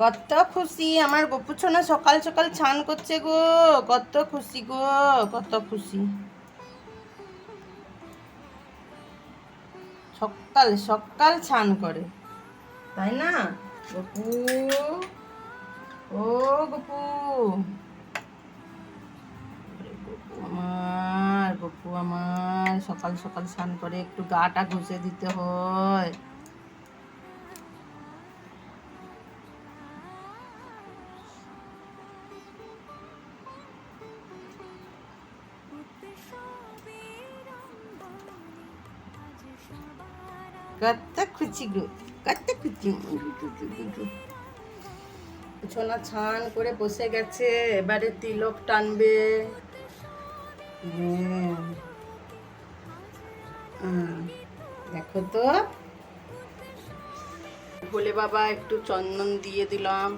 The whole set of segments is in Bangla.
কত খুশি, আমার গোপুছনা সকাল সকাল ছান করছে গো। কত খুশি গো, কত খুশি। সকাল সকাল ছান করে, তাই না? গপু, ও গপু। আমার গপু আমার, সকাল সকাল স্নান করে একটু গাটা ঘষে দিতে হয়। কত খুশি গো কত খুশি ছোনা ছান করে বসে গেছে, এবারে তিলক টানবে। হ্যাঁ। দেখো তো। ভোলে বাবা একটু চন্দন দিয়ে দিলাম।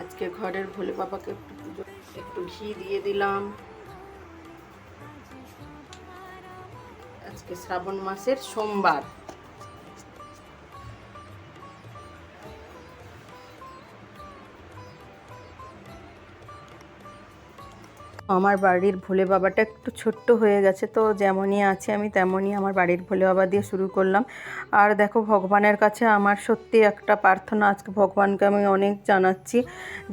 আজকে ঘরের ভোলে বাবাকে একটু একটু ঘি দিয়ে দিলাম। আজকে শ্রাবণ মাসের সোমবার। আমার বাড়ির ভোলে বাবাটা একটু ছোট্ট হয়ে গেছে, তো যেমনই আছে আমি তেমনই আমার বাড়ির ভোলে বাবা দিয়ে শুরু করলাম। আর দেখো, ভগবানের কাছে আমার সত্যি একটা প্রার্থনা, আজকে ভগবানকে আমি অনেক জানাচ্ছি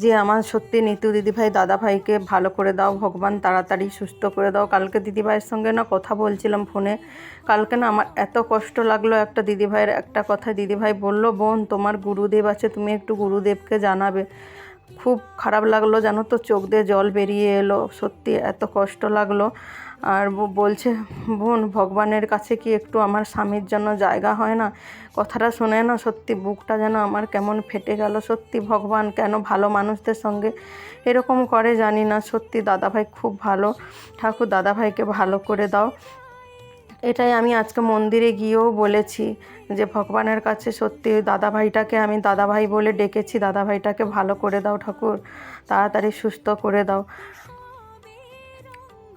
যে, আমার সত্যি নিতু দিদিভাই দাদাভাইকে ভালো করে দাও, ভগবান তাড়াতাড়ি সুস্থ করে দাও। কালকে দিদিভাইয়ের সঙ্গে না কথা বলছিলাম ফোনে, কালকে না আমার এত কষ্ট লাগল একটা দিদিভাইয়ের একটা কথা দিদিভাই বলল, বোন, তোমার গুরুদেব আছে, তুমি একটু গুরুদেবকে জানাবে। খুব খারাপ লাগল জানো তো, চোখ দিয়ে জল বেরিয়ে এলো, সত্যি এত কষ্ট লাগল। আর বলছে, বোন, ভগবানের কাছে কি একটু আমার স্বামীর জন্য জায়গা হয় না? কথাটা শুনে না সত্যি বুকটা যেন আমার কেমন ফেটে গেল। সত্যি ভগবান কেন ভালো মানুষদের সঙ্গে এরকম করে জানি না। সত্যি দাদাভাই খুব ভালো। ঠাকুর, দাদাভাইকে ভালো করে দাও। এটাই আমি আজকে মন্দিরে গিয়েও বলেছি যে ভগবানের কাছে সত্যি দাদাভাইটাকে আমি দাদাভাই বলে ডেকেছি, দাদাভাইটাকে ভালো করে দাও ঠাকুর, তাড়াতাড়ি সুস্থ করে দাও।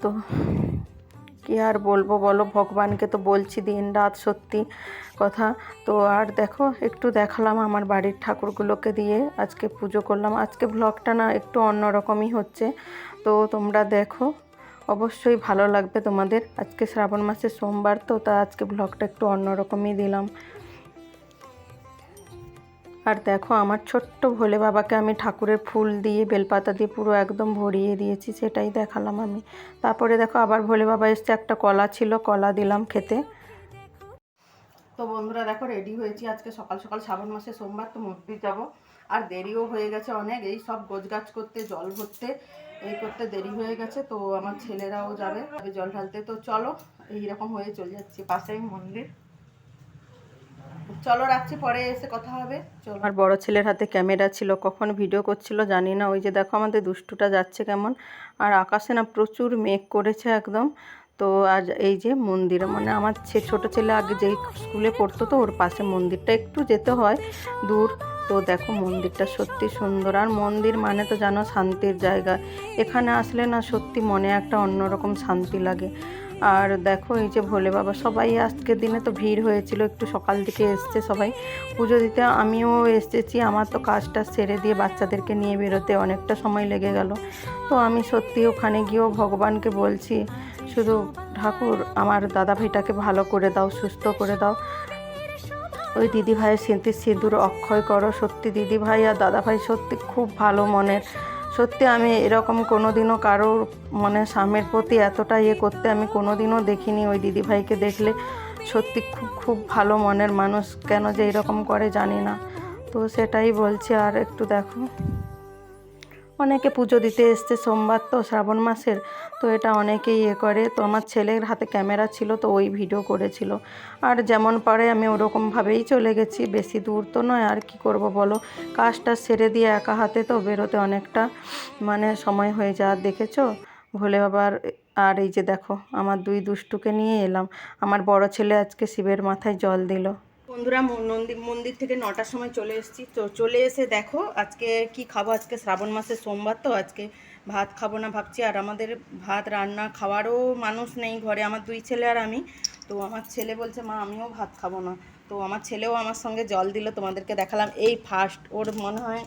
তো কি আর বলব বলো, ভগবানকে তো বলছি দিন রাত সত্যি কথা। তো আর দেখো, একটু দেখালাম আমার বাড়ির ঠাকুরগুলোকে দিয়ে, আজকে পুজো করলাম। আজকে ব্লগটা না একটু অন্যরকমই হচ্ছে। তো তোমরা দেখো অবশ্যই ভালো লাগবে তোমাদের। আজকে শ্রাবণ মাসের সোমবার তো, তা আজকে ব্লগটা একটু অন্যরকমই দিলাম। আর দেখো, আমার ছোট্ট ভোলে বাবাকে আমি ঠাকুরের ফুল দিয়ে, বেলপাতা দিয়ে পুরো একদম ভরিয়ে দিয়েছি, সেটাই দেখালাম আমি। তারপরে দেখো, আবার ভোলে বাবা এসছে, একটা কলা ছিল, কলা দিলাম খেতে। তো বন্ধুরা দেখো রেডি হয়েছি আজকে সকাল সকাল, শ্রাবণ মাসে সোমবার, তো মন্দির যাব। আর দেরিও হয়ে গেছে অনেক, এই সব গোছগাছ করতে, জল ভরতে। এই করতে দেরি হয়ে গেছে, তো আমার ছেলেরাও যাবে। জল ঢালতে, তো চলো, এইরকম হয়ে চলে যাচ্ছি পাশেই মন্দির। চলো রাখছি পরে এসে কথা হবে। চলো। আমার বড় ছেলের হাতে ক্যামেরা ছিল, কখন ভিডিও করছিল জানি না, ওই যে দেখো আমাদের দুষ্টুটা যাচ্ছে কেমন। আর আকাশে না প্রচুর মেঘ করেছে একদম। তো আজ এই যে মন্দির মানে আমার ছোটো ছেলে আগে যেই স্কুলে পড়তো তো, ওর পাশে মন্দিরটা একটু যেতে হয়, দূর। তো দেখো মন্দিরটা সত্যি সুন্দর। আর মন্দির মানে তো জানো শান্তির জায়গা। এখানে আসলে না সত্যি মনে একটা অন্যরকম শান্তি লাগে। আর দেখো এই যে ভোলে বাবা, সবাই আজকের দিনে তো ভিড় হয়েছিল, একটু সকাল থেকে এসছে সবাই। পুজো দিতে আমিও এসেছি, আমার তো কাজটা সেরে দিয়ে বাচ্চাদেরকে নিয়ে বেরোতে অনেকটা সময় লেগে গেল। তো আমি সত্যি ওখানে গিয়েও ভগবানকে বলছি, শুধু ঠাকুর, আমার দাদা ভাইটাকে ভালো করে দাও, সুস্থ করে দাও। ওই দিদি ভাইয়ের স্মৃতি সিঁদুর অক্ষয় করো, সত্যি দিদিভাই আর দাদাভাই সত্যি খুব ভালো মনের। সত্যি আমি এরকম কোনো দিনও কারোর মানে স্বামীর প্রতি এতটা ইয়ে করতে আমি কোনো দিনও দেখিনি ওই দিদিভাইকে দেখলে। সত্যি খুব খুব ভালো মনের মানুষ, কেন যে এরকম করে জানি না। তো সেটাই বলছি, আর একটু দেখো। অনেকে পুজো দিতে এসছে, সোমবার তো শ্রাবণ মাসের, তো এটা অনেকেই ইয়ে করে। তো আমার ছেলের হাতে ক্যামেরা ছিল, তো ওই ভিডিও করেছিল। আর যেমন পারে আমি ওরকমভাবেই চলে গেছি, বেশি দূর তো নয়, আর কি করব বলো? কাজটা সেরে দিয়ে একা হাতে তো বেরোতে অনেকটা মানে সময় হয়ে যা দেখেছ? ভোলে বাবার, আর এই যে দেখো, আমার দুই দুষ্টুকে নিয়ে এলাম। আমার বড় ছেলে আজকে শিবের মাথায় জল দিল। বন্ধুরা মন্দির মন্দির থেকে নটার সময় চলে এসেছি। তো চলে এসে দেখো আজকে কি খাব? আজকে শ্রাবণ মাসের সোমবার তো, আজকে ভাত খাব না ভাবছি। আর আমাদের ভাত, রান্না খাওয়ারও মানুষ নেই ঘরে। আমার দুই ছেলে আর আমি। তো আমার ছেলে বলছে, মা, আমিও ভাত খাব না। তো আমার ছেলেও আমার সঙ্গে জল দিল, তোমাদেরকে দেখালাম। এই ফার্স্ট ওর মনে হয়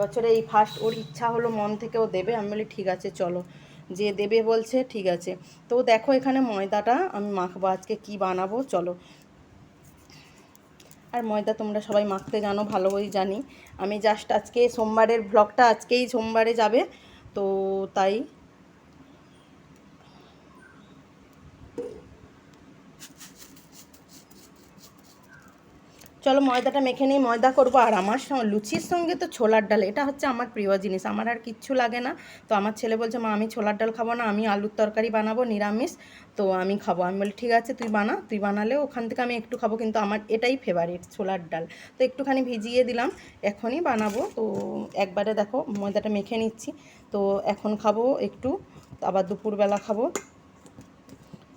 বছরে এই ফার্স্ট ওর ইচ্ছা হলো মন থেকে ও দেবে। আমি বলি, ঠিক আছে, চলো। যে দেবে বলছে, ঠিক আছে। তো দেখো এখানে ময়দাটা আমি মাখবো আজকে, কি বানাবো, চলো। আর ময়দা তোমরা সবাই মাখতে জানো, ভালোই জানি। আমি জাস্ট আজকে সোমবারের ব্লগটা আজকেই সোমবারে যাবে, তো তাই চলো ময়দাটা মেখে নিই, ময়দা করব। আর আমার লুচির সঙ্গে তো ছোলার ডাল, এটা হচ্ছে আমার প্রিয় জিনিস। আমার আর কিচ্ছু লাগে না। তো আমার ছেলে বলছে, মা, আমি ছোলার ডাল খাব না, আমি আলুর তরকারি বানাবো, নিরামিষ। তো আমি খাব। আমি বলি, ঠিক আছে, তুই বানা, তুই বানালে ওখান থেকে আমি একটু খাব। কিন্তু আমার এটাই ফেভারিট ছোলার ডাল। তো একটুখানি ভিজিয়ে দিলাম, এখনই বানাবো। তো একবারে দেখো, ময়দাটা মেখে নিচ্ছি। তো এখন খাব একটু, আবার দুপুরবেলা খাব।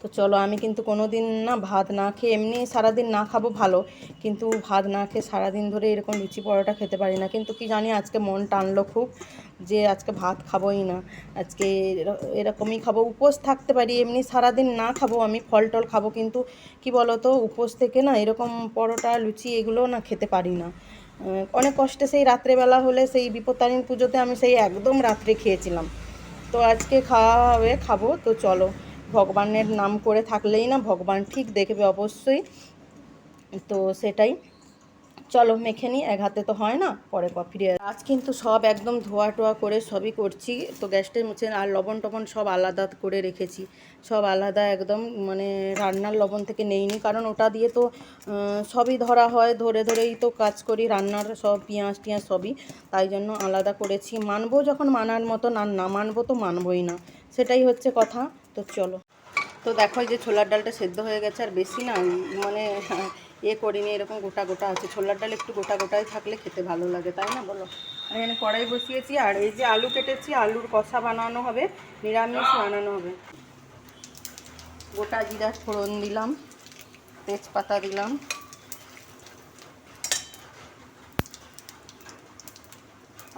তো চলো, আমি কিন্তু কোনো দিন না ভাত না খেয়ে এমনি সারাদিন না খাব ভালো, কিন্তু ভাত না খেয়ে সারাদিন ধরে এরকম লুচি পরোটা খেতে পারি না। কিন্তু কি জানি আজকে মন টানলো খুব যে আজকে ভাত খাবোই না। আজকে এর- এরকমই খাব, উপোস থাকতে পারি, এমনি সারাদিন না খাব, আমি ফল টল খাব, কিন্তু কি বলো তো উপোস থেকে না এরকম পরোটা, লুচি এগুলো না খেতে পারি না। অনেক কষ্টে সেই রাত্রেবেলা হলে সেই বিপত্তারিণী পুজোতে আমি সেই একদম রাত্রে খেয়েছিলাম। তো আজকে খাওয়া হবে খাব, তো চলো। ভগবানের নাম করে থাকলেই না ভগবান ঠিক দেখবে অবশ্যই। তো সেটাই। চলো মেখে নিই, এক হাতে তো হয় না, পরে ফিরে আজ কিন্তু সব একদম ধোয়া টোয়া করে সবই করছি, তো গ্যাসটা মুছে আর লবণ টবণ সব আলাদা করে রেখেছি। সব আলাদা একদম মানে রান্নার লবণ থেকে নেইনি, কারণ ওটা দিয়ে তো সবই ধরা হয়, ধরে ধরেই তো কাজ করি, রান্নার সব পেঁয়াজ টিয়াজ সবই। তাই জন্য আলাদা করেছি। মানবো যখন মানার মতো না না মানবো তো মানবই না। সেটাই হচ্ছে কথা। তো চলো। তো দেখো যে ছোলার ডালটা সেদ্ধ হয়ে গেছে, আর বেশি না মানে এ করিনি, এরকম গোটা গোটা আছে। ছোলার ডাল একটু গোটা গোটাই থাকলে খেতে ভালো লাগে, তাই না বলো? আর এখানে কড়াই বসিয়েছি, আর এই যে আলু কেটেছি, আলুর কষা বানানো হবে, নিরামিষ বানানো হবে। গোটা জিরা ফোড়ন দিলাম, তেজপাতা দিলাম।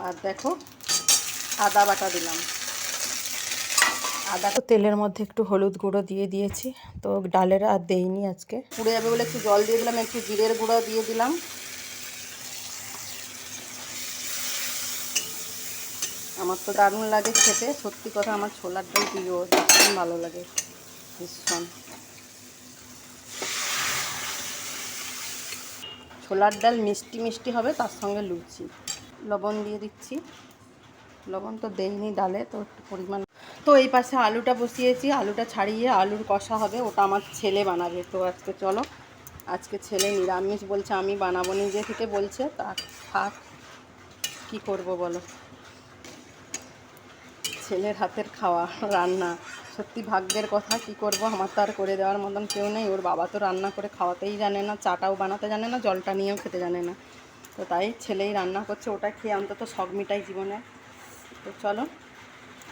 আর দেখো, আদা বাটা দিলাম। আদা তো তেলের মধ্যে একটু হলুদ গুঁড়ো দিয়ে দিয়েছি, তো ডালের আর দেইনি আজকে। পুড়ে যাবে বলে একটু জল দিয়ে দিলাম, একটু জিরের গুঁড়ো দিয়ে দিলাম। আমার তো দারুণ লাগে খেতে, সত্যি কথা আমার ছোলার ডাল প্রিয়, ভীষণ ভালো লাগে, ভীষণ। ছোলার ডাল মিষ্টি মিষ্টি হবে, তার সঙ্গে লুচি। লবণ দিয়ে দিচ্ছি। লবণ তো দেইনি ডালে, তো একটু পরিমাণ তো এই পাশে আলুটা বসিয়েছি, আলুটা ছাড়িয়ে আলুর কষা হবে, ওটা আমার ছেলে বানাবে। তো আজকে চলো, আজকে ছেলে নিরামিষ বলছে, আমি বানাবো নিজে থেকে বলছে, তা থাক, কী করব বলো? ছেলের হাতের খাওয়া, রান্না, সত্যি ভাগ্যের কথা, কি করব? আমার তো আর করে দেওয়ার মতন কেউ নেই, ওর বাবা তো রান্না করে খাওয়াতেই জানে না, চাটাও বানাতে জানে না, জলটা নিয়েও খেতে জানে না। তো তাই ছেলেই রান্না করছে, ওটা খেয়ে অন্তত শখ মিটাই জীবনে। তো চলো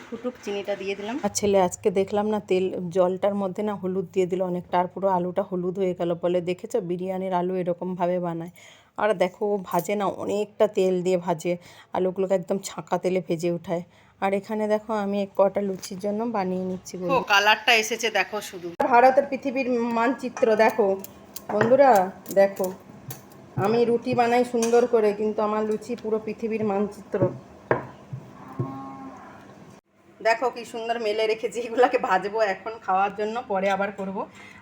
ফুটুক চিনিটা দিয়ে দিলাম। আর ছেলে আজকে দেখলাম না তেল জলটার মধ্যে না হলুদ দিয়ে দিল অনেকটা আর পুরো আলুটা হলুদ হয়ে গেল বলে দেখেছ? বিরিয়ানির আলু এরকমভাবে বানায়। আর দেখো ভাজে না অনেকটা তেল দিয়ে ভাজে আলুগুলোকে একদম ছাঁকা তেলে ভেজে উঠায়। আর এখানে দেখো আমি এক কটা লুচির জন্য বানিয়ে নিচ্ছি ও কালারটা এসেছে দেখো শুধু। ভারতের পৃথিবীর মানচিত্র দেখো। বন্ধুরা দেখো। আমি রুটি বানাই সুন্দর করে কিন্তু আমার লুচি পুরো পৃথিবীর মানচিত্র। দেখো কি সুন্দর মেলে রেখেছি, এগুলোকে ভাজবো এখন খাওয়ার জন্য, পরে আবার করব।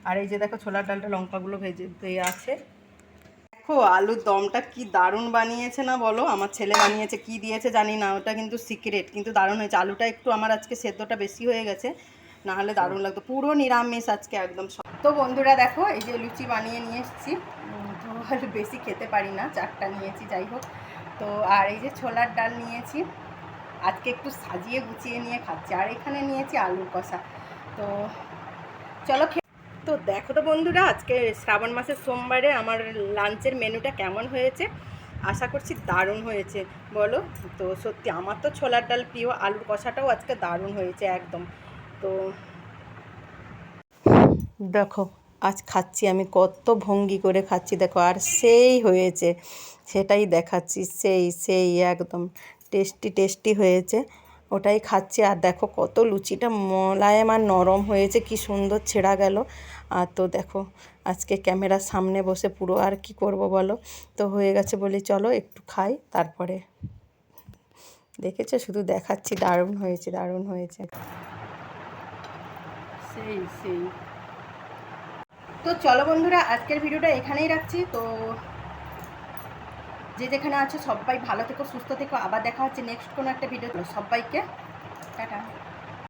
আর এই যে দেখো ছোলার ডালটা লঙ্কাগুলো ভেজে ভেজে আছে। দেখো আলুর দমটা কি দারুণ বানিয়েছে না বলো? আমার ছেলে বানিয়েছে, কি দিয়েছে জানি না, ওটা কিন্তু সিক্রেট, কিন্তু দারুণ হয়েছে। আলুটা একটু আমার আজকে সেদ্ধটা বেশি হয়ে গেছে না হলে দারুণ লাগতো। পুরো নিরামিষ আজকে একদম সব। তো বন্ধুরা দেখো, এই যে লুচি বানিয়ে নিয়ে এসেছি। তো বেশি খেতে পারি না, চারটা নিয়েছি, যাই হোক। তো আর এই যে ছোলার ডাল নিয়েছি। আজকে একটু সাজিয়ে গুছিয়ে নিয়ে খাচ্ছি। আর এখানে নিয়েছি আলুর কষা। তো চলো তো দেখো তো বন্ধুরা, আজকে শ্রাবণ মাসের সোমবারে আমার লাঞ্চের মেনুটা কেমন হয়েছে? আশা করছি দারুণ হয়েছে। বলো? তো সত্যি আমার তো ছোলার ডাল প্রিয়, আলুর কষাটাও আজকে দারুণ হয়েছে একদম। তো দেখো, আজ খাচ্ছি আমি, কত ভঙ্গি করে খাচ্ছি। দেখো, আর সেই হয়েছে, সেটাই দেখাচ্ছি, সেই সেই, একদম। টেস্টি টেস্টি হয়েছে। ওটাই খাচ্ছি। আর দেখো কত লুচিটা মোলায়েম আর নরম হয়েছে কি সুন্দর ছেঁড়া গেল। আর তো দেখো আজকে ক্যামেরার সামনে বসে পুরো আর কি করব বলো? তো হয়ে গেছে বলি চলো একটু খাই তারপরে। দেখেছ? শুধু দেখাচ্ছি দারুণ হয়েছে দারুণ হয়েছে। সেই সেই। তো চলো বন্ধুরা আজকের ভিডিওটা এখানেই রাখছি। তো যে যেখানে আছো সবাই ভালো থেকো, সুস্থ থেকো। আবার দেখা হচ্ছে নেক্সট কোনো একটা ভিডিও সবাইকে, টাটা।